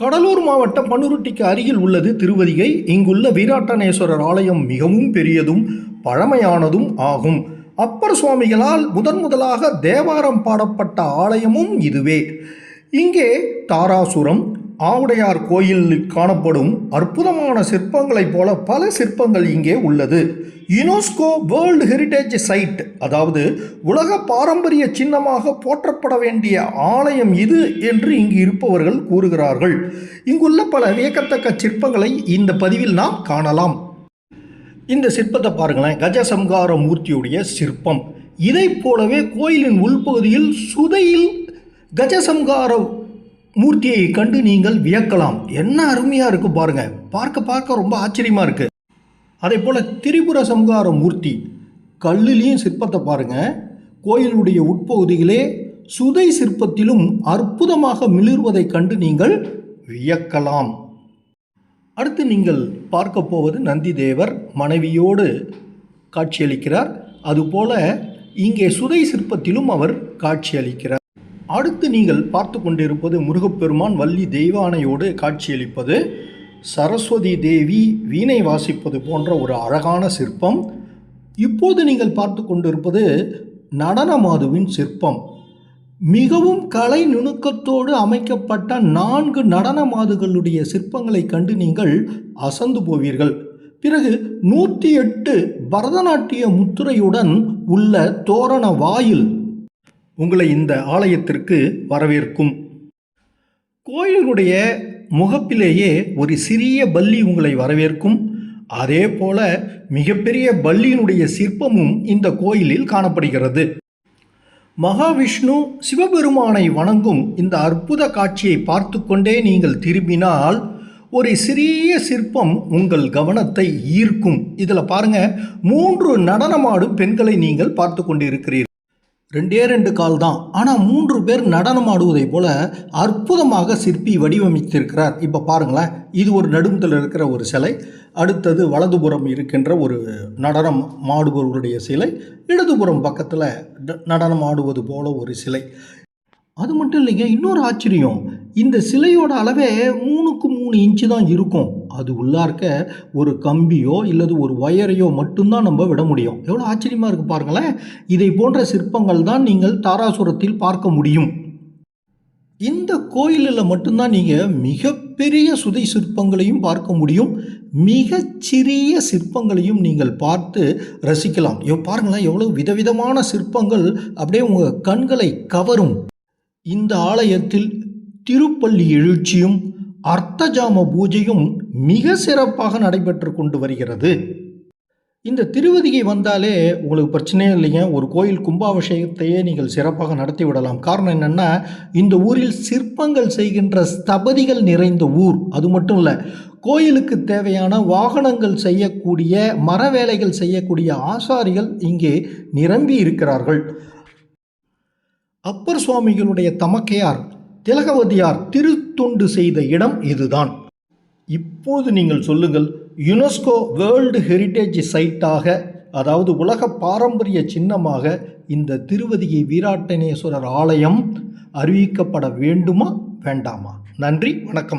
கடலூர் மாவட்டம் பன்னுருட்டிக்கு அருகில் உள்ளது திருவதிகை இங்குள்ள வீராட்டனேஸ்வரர் ஆலயம் மிகவும் பெரியதும் பழமையானதும் ஆகும். அப்பர் சுவாமிகளால் முதன் முதலாக தேவாரம் பாடப்பட்ட ஆலயமும் இதுவே. இங்கே தாராசுரம் ஆவுடையார் கோயிலில் காணப்படும் அற்புதமான சிற்பங்களைப் போல பல சிற்பங்கள் இங்கே உள்ளது. யுனெஸ்கோ வேர்ல்டு ஹெரிடேஜ் சைட் அதாவது உலக பாரம்பரிய சின்னமாக போற்றப்பட வேண்டிய ஆலயம் இது என்று இங்கு இருப்பவர்கள் கூறுகிறார்கள். இங்குள்ள பல வியக்கத்தக்க சிற்பங்களை இந்த பதிவில் நாம் காணலாம். இந்த சிற்பத்தை பாருங்களேன். கஜசம்கார மூர்த்தியுடைய சிற்பம். இதைப் போலவே கோயிலின் உள்பகுதியில் சுதையில் கஜசம்கார மூர்த்தியை கண்டு நீங்கள் வியக்கலாம். என்ன அருமையாக இருக்குது பாருங்கள் பார்க்க பார்க்க ரொம்ப ஆச்சரியமாக இருக்குது அதே போல் திரிபுர சம்ஹார மூர்த்தி கல்லுலேயும் சிற்பத்தை பாருங்கள் கோயிலுடைய உட்பகுதியிலே சுதை சிற்பத்திலும் அற்புதமாக மிளிர்வதை கண்டு நீங்கள் வியக்கலாம். அடுத்து நீங்கள் பார்க்க போவது நந்தி தேவர் மனைவியோடு காட்சியளிக்கிறார். அதுபோல இங்கே சுதை சிற்பத்திலும் அவர் காட்சியளிக்கிறார். அடுத்து நீங்கள் பார்த்து கொண்டிருப்பது முருகப்பெருமான் வள்ளி தெய்வானையோடு காட்சியளிப்பது சரஸ்வதி தேவி வீணை வாசிப்பது போன்ற ஒரு அழகான சிற்பம். இப்போது நீங்கள் பார்த்து கொண்டிருப்பது நடனமாதுவின் சிற்பம். மிகவும் கலை நுணுக்கத்தோடு அமைக்கப்பட்ட நான்கு நடனமாதுகளுடைய சிற்பங்களை கண்டு நீங்கள் அசந்து போவீர்கள். பிறகு நூற்றி எட்டு பரதநாட்டிய முத்துரையுடன் உள்ள தோரண வாயில் உங்களை இந்த ஆலயத்திற்கு வரவேற்கும். கோயிலுடைய முகப்பிலேயே ஒரு சிறிய பள்ளி உங்களை வரவேற்கும். அதே போல மிகப்பெரிய பள்ளியினுடைய சிற்பமும் இந்த கோயிலில் காணப்படுகிறது. மகாவிஷ்ணு சிவபெருமானை வணங்கும் இந்த அற்புத காட்சியை பார்த்து கொண்டே நீங்கள் திரும்பினால் ஒரு சிறிய சிற்பம் உங்கள் கவனத்தை ஈர்க்கும். இதில் பாருங்க மூன்று நடனமாடும் பெண்களை நீங்கள் பார்த்து கொண்டிருக்கிறீர்கள். ரெண்டே ரெண்டு கால் தான். ஆனால் மூன்று பேர் நடனம் ஆடுவதை போல அற்புதமாக சிற்பி வடிவமைத்திருக்கிறார். இப்போ பாருங்களேன் இது ஒரு நடுமத்தில் இருக்கிற ஒரு சிலை. அடுத்தது வலதுபுறம் இருக்கின்ற ஒரு நடனம் ஆடுபவருடைய சிலை. இடதுபுறம் பக்கத்தில் நடனம் ஆடுவது போல ஒரு சிலை. அது மட்டும் இல்லைங்க இன்னொரு ஆச்சரியம். இந்த சிலையோட அளவே மூணுக்கு மூணு இன்ச்சு தான் இருக்கும். அது உள்ளார்க்க ஒரு கம்பியோ இல்லது ஒரு ஒயரையோ மட்டும்தான் நம்ம விட முடியும். எவ்வளோ ஆச்சரியமாக இருக்குது பாருங்களேன். இதை போன்ற சிற்பங்கள் தான் நீங்கள் தாராசுரத்தில் பார்க்க முடியும். இந்த கோயிலில் மட்டும்தான் நீங்கள் மிகப்பெரிய சுதை சிற்பங்களையும் பார்க்க முடியும். மிகச்சிறிய சிற்பங்களையும் நீங்கள் பார்த்து ரசிக்கலாம். எவ் பாருங்களேன் எவ்வளோ விதவிதமான சிற்பங்கள் அப்படியே உங்கள் கண்களை கவரும். இந்த ஆலயத்தில் திருப்பள்ளி எழுச்சியும் அர்த்தஜாம பூஜையும் மிக சிறப்பாக நடைபெற்று கொண்டு வருகிறது. இந்த திருவதிகை வந்தாலே உங்களுக்கு பிரச்சனையே இல்லைங்க. ஒரு கோயில் கும்பாபிஷேகத்தையே நீங்கள் சிறப்பாக நடத்தி விடலாம். காரணம் என்னென்னா இந்த ஊரில் சிற்பங்கள் செய்கின்ற ஸ்தபதிகள் நிறைந்த ஊர். அது மட்டும் இல்லை கோயிலுக்கு தேவையான வாகனங்கள் செய்யக்கூடிய மர வேலைகள் செய்யக்கூடிய ஆசாரிகள் இங்கே நிரம்பி இருக்கிறார்கள். அப்பர் சுவாமிகளுடைய தமக்கையார் திலகவதியார் திருத்தொண்டு செய்த இடம் இதுதான். இப்போது நீங்கள் சொல்லுங்கள் யுனெஸ்கோ வேர்ல்டு ஹெரிட்டேஜ் சைட்டாக அதாவது உலக பாரம்பரிய சின்னமாக இந்த திருவதிகை வீராட்டனேஸ்வரர் ஆலயம் அறிவிக்கப்பட வேண்டுமா வேண்டாமா? நன்றி வணக்கம்.